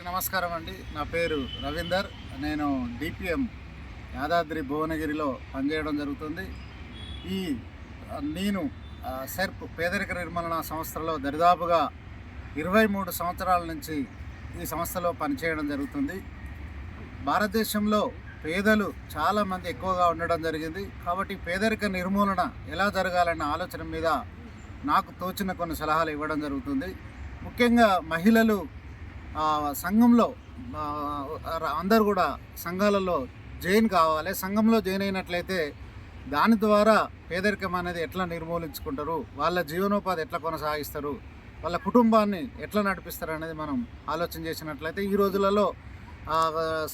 నమస్కారం అండి. నా పేరు రవీందర్. నేను డిపిఎం యాదాద్రి భువనగిరిలో పనిచేయడం జరుగుతుంది. ఈ నేను సెర్ప్ పేదరిక నిర్మూలన సంస్థలో దరిదాపుగా ఇరవై మూడు సంవత్సరాల నుంచి ఈ సంస్థలో పనిచేయడం జరుగుతుంది. భారతదేశంలో పేదలు చాలామంది ఎక్కువగా ఉండడం జరిగింది. కాబట్టి పేదరిక నిర్మూలన ఎలా జరగాలన్న ఆలోచన మీద నాకు తోచిన కొన్ని సలహాలు ఇవ్వడం జరుగుతుంది. ముఖ్యంగా మహిళలు సంఘంలో అందరు కూడా సంఘాలలో జైన్ కావాలి. సంఘంలో జైన్ అయినట్లయితే దాని ద్వారా పేదరికం అనేది ఎట్లా నిర్మూలించుకుంటారు? వాళ్ళ జీవనోపాధి ఎట్లా కొనసాగిస్తారు? వాళ్ళ కుటుంబాన్ని ఎట్లా నడిపిస్తారు అనేది మనం ఆలోచన చేసినట్లయితే ఈ రోజులలో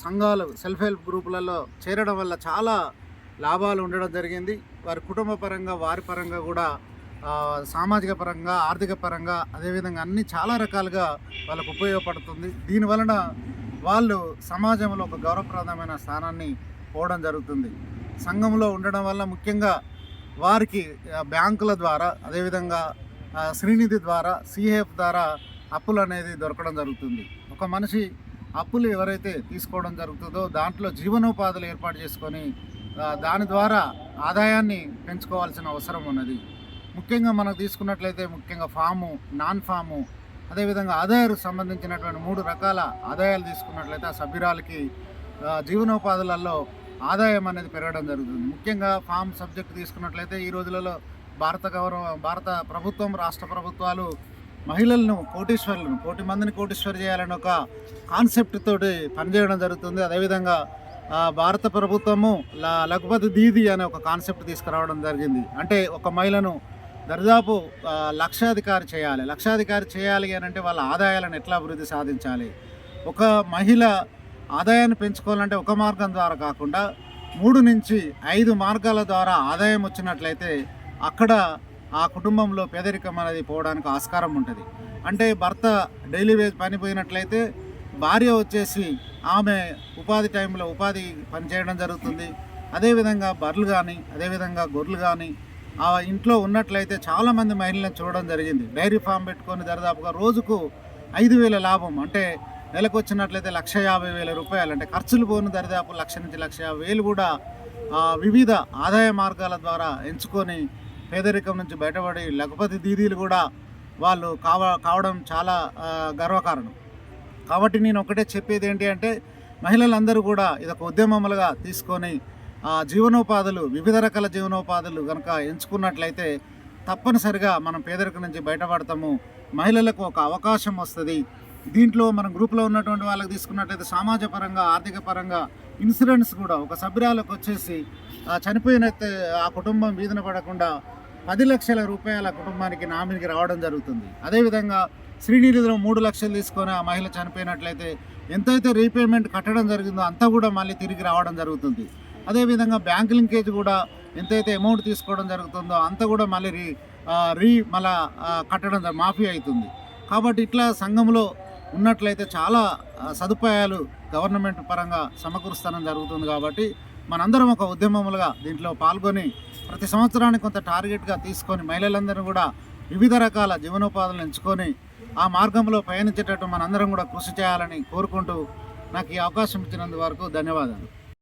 సంఘాలు సెల్ఫ్ హెల్ప్ గ్రూపులలో చేరడం వల్ల చాలా లాభాలు ఉండడం జరిగింది. వారి కుటుంబ పరంగా వారి పరంగా కూడా సామాజిక పరంగా ఆర్థిక పరంగా అదేవిధంగా అన్ని చాలా రకాలుగా వాళ్ళకు ఉపయోగపడుతుంది. దీనివలన వాళ్ళు సమాజంలో ఒక గౌరవప్రదమైన స్థానాన్ని పోవడం జరుగుతుంది. సంఘంలో ఉండడం వల్ల ముఖ్యంగా వారికి బ్యాంకుల ద్వారా అదేవిధంగా శ్రీనిధి ద్వారా సిఎఫ్ ద్వారా అప్పులు అనేది దొరకడం జరుగుతుంది. ఒక మనిషి అప్పులు ఎవరైతే తీసుకోవడం జరుగుతుందో దాంట్లో జీవనోపాధులు ఏర్పాటు చేసుకొని దాని ద్వారా ఆదాయాన్ని పెంచుకోవాల్సిన అవసరం ఉన్నది. ముఖ్యంగా మనం తీసుకున్నట్లయితే ముఖ్యంగా ఫాము నాన్ ఫాము అదేవిధంగా ఆదాయాలకు సంబంధించినటువంటి మూడు రకాల ఆదాయాలు తీసుకున్నట్లయితే ఆ సభ్యురాలకి జీవనోపాధులలో ఆదాయం అనేది పెరగడం జరుగుతుంది. ముఖ్యంగా ఫామ్ సబ్జెక్ట్ తీసుకున్నట్లయితే ఈ రోజులలో భారత గౌరవ భారత ప్రభుత్వం రాష్ట్ర ప్రభుత్వాలు మహిళలను కోటీశ్వరులను కోటి మందిని కోటీశ్వరు చేయాలని ఒక కాన్సెప్ట్ తోటి పనిచేయడం జరుగుతుంది. అదేవిధంగా భారత ప్రభుత్వము లఘుపతి దీది అనే ఒక కాన్సెప్ట్ తీసుకురావడం జరిగింది. అంటే ఒక మహిళను దాదాపు లక్షాధికారి చేయాలి. లక్షాధికారి చేయాలి అని అంటే వాళ్ళ ఆదాయాలను ఎట్లా అభివృద్ధి సాధించాలి? ఒక మహిళ ఆదాయాన్ని పెంచుకోవాలంటే ఒక మార్గం ద్వారా కాకుండా మూడు నుంచి ఐదు మార్గాల ద్వారా ఆదాయం వచ్చినట్లయితే అక్కడ ఆ కుటుంబంలో పేదరికం అనేది పోవడానికి ఆస్కారం ఉంటుంది. అంటే భర్త డైలీ వేజ్ పనిపోయినట్లయితే భార్య వచ్చేసి ఆమె ఉపాధి టైంలో ఉపాధి పనిచేయడం జరుగుతుంది. అదేవిధంగా బర్రెలు కానీ అదేవిధంగా గొర్రెలు కానీ ఆ ఇంట్లో ఉన్నట్లయితే చాలామంది మహిళలను చూడడం జరిగింది. డైరీ ఫామ్ పెట్టుకొని దరిదాపుగా రోజుకు ఐదు వేల లాభం అంటే నెలకు వచ్చినట్లయితే లక్ష యాభై వేల రూపాయలు అంటే ఖర్చులు పోను దరిదాపు లక్ష నుంచి లక్ష యాభై వేలు కూడా వివిధ ఆదాయ మార్గాల ద్వారా ఎంచుకొని పేదరికం నుంచి బయటపడి లఘుపతి దీదీలు కూడా వాళ్ళు కావ కావడం చాలా గర్వకారణం. కాబట్టి నేను ఒకటే చెప్పేది ఏంటి అంటే మహిళలందరూ కూడా ఇదొక ఉద్యమములుగా తీసుకొని జీవనోపాధులు వివిధ రకాల జీవనోపాధులు కనుక ఎంచుకున్నట్లయితే తప్పనిసరిగా మనం పేదరికం నుంచి బయటపడతాము. మహిళలకు ఒక అవకాశం వస్తుంది. దీంట్లో మనం గ్రూప్లో ఉన్నటువంటి వాళ్ళకి తీసుకున్నట్లయితే సామాజ పరంగా ఆర్థిక పరంగా ఇన్సూరెన్స్ కూడా ఒక సభ్యురాలకు వచ్చేసి ఆ చనిపోయిన ఆ కుటుంబం వీధిన పడకుండా పది లక్షల రూపాయల కుటుంబానికి నామినికి రావడం జరుగుతుంది. అదేవిధంగా శ్రీనిధిలో మూడు లక్షలు తీసుకొని ఆ మహిళ చనిపోయినట్లయితే ఎంతైతే రీపేమెంట్ కట్టడం జరిగిందో అంతా కూడా మళ్ళీ తిరిగి రావడం జరుగుతుంది. అదేవిధంగా బ్యాంక్ లింకేజ్ కూడా ఎంతైతే అమౌంట్ తీసుకోవడం జరుగుతుందో అంత కూడా మళ్ళీ రీ రీ మళ్ళా కట్టడం మాఫీ అవుతుంది. కాబట్టి ఇట్లా సంఘంలో ఉన్నట్లయితే చాలా సదుపాయాలు గవర్నమెంట్ పరంగా సమకూరుస్తానం జరుగుతుంది కాబట్టి మనందరం ఒక ఉద్యమములుగా దీంట్లో పాల్గొని ప్రతి సంవత్సరానికి కొంత టార్గెట్గా తీసుకొని మహిళలందరూ కూడా వివిధ రకాల జీవనోపాధులను ఎంచుకొని ఆ మార్గంలో పయనించేటట్టు మనందరం కూడా కృషి చేయాలని కోరుకుంటూ నాకు ఈ అవకాశం ఇచ్చినందు వరకు ధన్యవాదాలు.